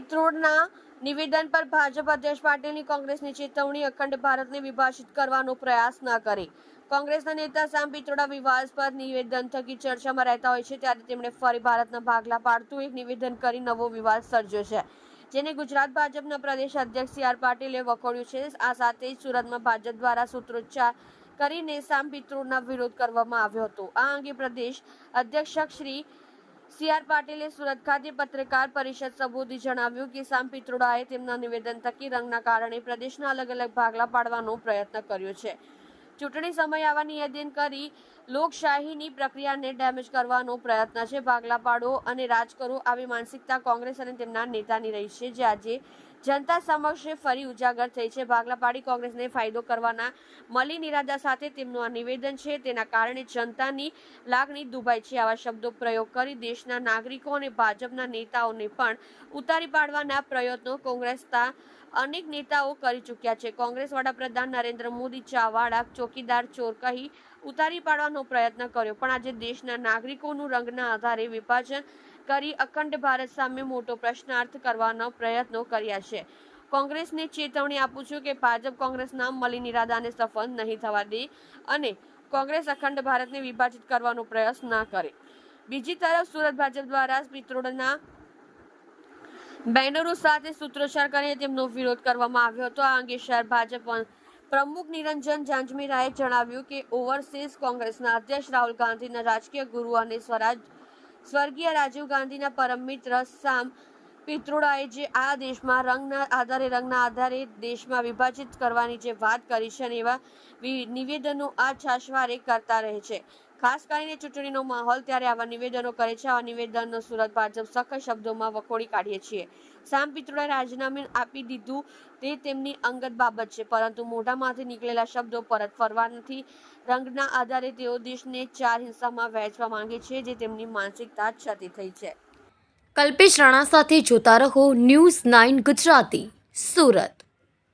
પિત્રોડના નિવેદન પર ભાજપ અધ્યક્ષ પાટીલની કોંગ્રેસની ચેતવણી અખંડ ભારતને વિભાજિત કરવાનો પ્રયાસ ન કરે. કોંગ્રેસના નેતા સામ પિત્રોડા વિવાદ પર નિવેદન થકી ચર્ચામાં રહેતા હોય છે, ત્યારે તેમણે ફરી ભારતના ભાગલા પાડતું એક નિવેદન કરી નવો વિવાદ સર્જ્યો છે, જેને ગુજરાત ભાજપના પ્રદેશ અધ્યક્ષ સી આર પાટીલે વખોડ્યું છે. આ સાથે જ સુરતમાં ભાજપ દ્વારા સૂત્રોચ્ચાર કરીને સામ પિત્રોડના વિરોધ કરવામાં આવ્યો હતો. આ અંગે પ્રદેશ અધ્યક્ષ શ્રી સી આર પાટીલે સુરત ખાતે પત્રકાર પરિષદ સંબોધી જણાવ્યું કે સામ પિત્રોડાએ તેમના નિવેદન થકી રંગના કારણે પ્રદેશના અલગ અલગ ભાગલા પાડવાનો પ્રયત્ન કર્યો છે. ચૂંટણી સમયે આવા નિવેદન કરી લોકશાહીની પ્રક્રિયાને ડેમેજ કરવાનો પ્રયત્ન છે. ભાગલા પાડો અને રાજ કરો આવી માનસિકતા કોંગ્રેસ અને તેમના નેતાની રહી છે, જે આજે જનતા સમક્ષ ફરી ઉજાગર થઈ છે. ભાગલા પાડી કોંગ્રેસને ફાયદો કરવાના મલિન નિરાદા સાથે તેમનું આ નિવેદન છે. તેના કારણે જનતાની લાગણી દુભાઈ છે. આવા શબ્દો પ્રયોગ કરી દેશના નાગરિકો અને ભાજપના નેતાઓને પણ ઉતારી પાડવાના પ્રયત્નો કોંગ્રેસના અનેક નેતાઓ કરી ચૂક્યા છે. કોંગ્રેસ વડાપ્રધાન નરેન્દ્ર મોદી, ચાવાડા, ચોકીદાર ચોર કહી ઉતારી પાડવાનો પ્રયત્ન કર્યો. પણ આજે દેશના નાગરિકોનું રંગના આધારે વિભાજન કરી અખંડ ભારત સામે મોટો પ્રશ્નાર્થ કરવાના પ્રયત્નો કર્યા છે. કોંગ્રેસને ચેતવણી આપું છું કે ભાજપ કોંગ્રેસના મલિન ઇરાદાને સફળ નહીં થવા દે અને કોંગ્રેસ અખંડ ભારતને વિભાજિત કરવાનો પ્રયાસ ના કરે. બીજી તરફ સુરત ભાજપ દ્વારા પિત્રોડના બેનરો સાથે સૂત્રોચ્ચાર કરીને તેમનો વિરોધ કરવામાં આવ્યો હતો. આ અંગે શહેર ભાજપ પ્રમુખ નિરંજન જાંજમીરાએ જણાવ્યું કે ઓવરસીઝ કોંગ્રેસના અધ્યક્ષ રાહુલ ગાંધીના રાજકીય ગુરુ અને સ્વરાજ, સ્વર્ગીય રાજીવ ગાંધીના પરમ મિત્ર સામ પિત્રોડાએ જે આ દેશમાં રંગના આધારે રંગના આધારે દેશમાં વિભાજિત કરવાની જે વાત કરી છે અને એવા નિવેદનો આ છાશવારે કરતા રહે છે. ખાસ કરીને ચૂંટણીનો માહોલ ત્યારે આવા નિવેદનો કરે છે. આવા નિવેદનો સુરત ભાજપ સખત શબ્દોમાં વખોડી કાઢીએ છીએ. સામ પિત્રોએ રાજીનામું આપી દીધું તે તેમની અંગત બાબત છે. પરંતુ મોઢામાંથી નીકળેલા શબ્દો પરત ફરવા નથી. રંગના આધારે તેઓ દેશને ચાર હિંસામાં વહેંચવા માંગે છે, જે તેમની માનસિકતા છતી થઈ છે. કલ્પેશ રાણા સાથે જોતા રહો ન્યૂઝ નાઇન ગુજરાતી, સુરત.